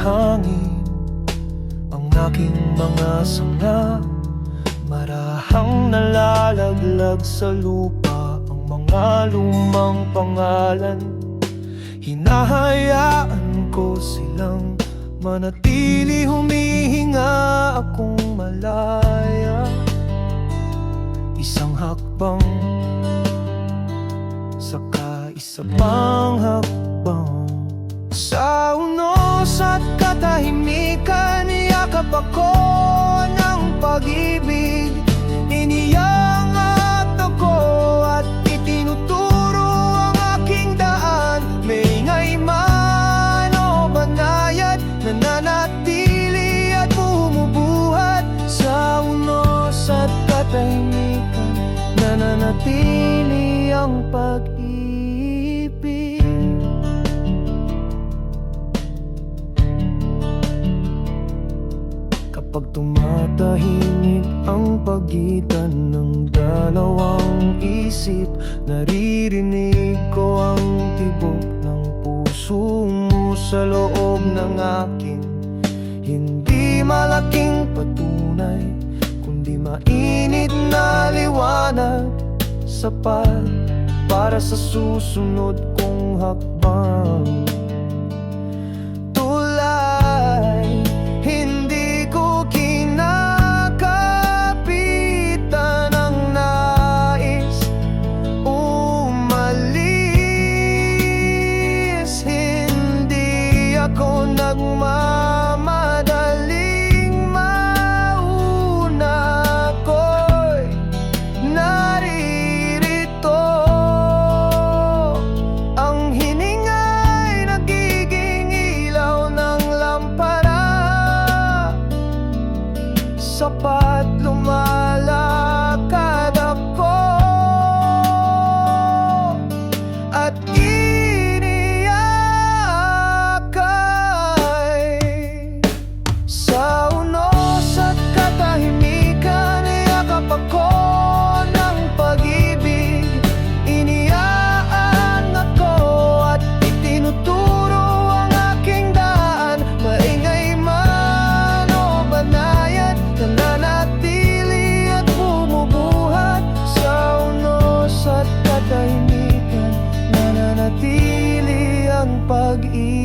hangin Ang aking mga sanga. Marahang nalalaglag sa lupa Ang mga lumang pangalan. Hinahayaan ko silang manatili Humihinga akong malaya. Isang hakbang Saka isa pang hakbang Sa unos at katahimikan Yakap ako ng pag-ibig. Iniyangat ako at itinuturo ang aking daan. May ingay man o banayad Nananatili at bumubuhat. Sa unos at katahimikan Nananatili ang pag-ibig tumatahimik ang pagitan ng dalawang isip. Naririnig ko ang tibok ng puso mo sa loob ng akin. Hindi malaking patunay Kundi mainit na liwanag. Sapat para sa susunod kong hakbang magmamahal pag-ibig.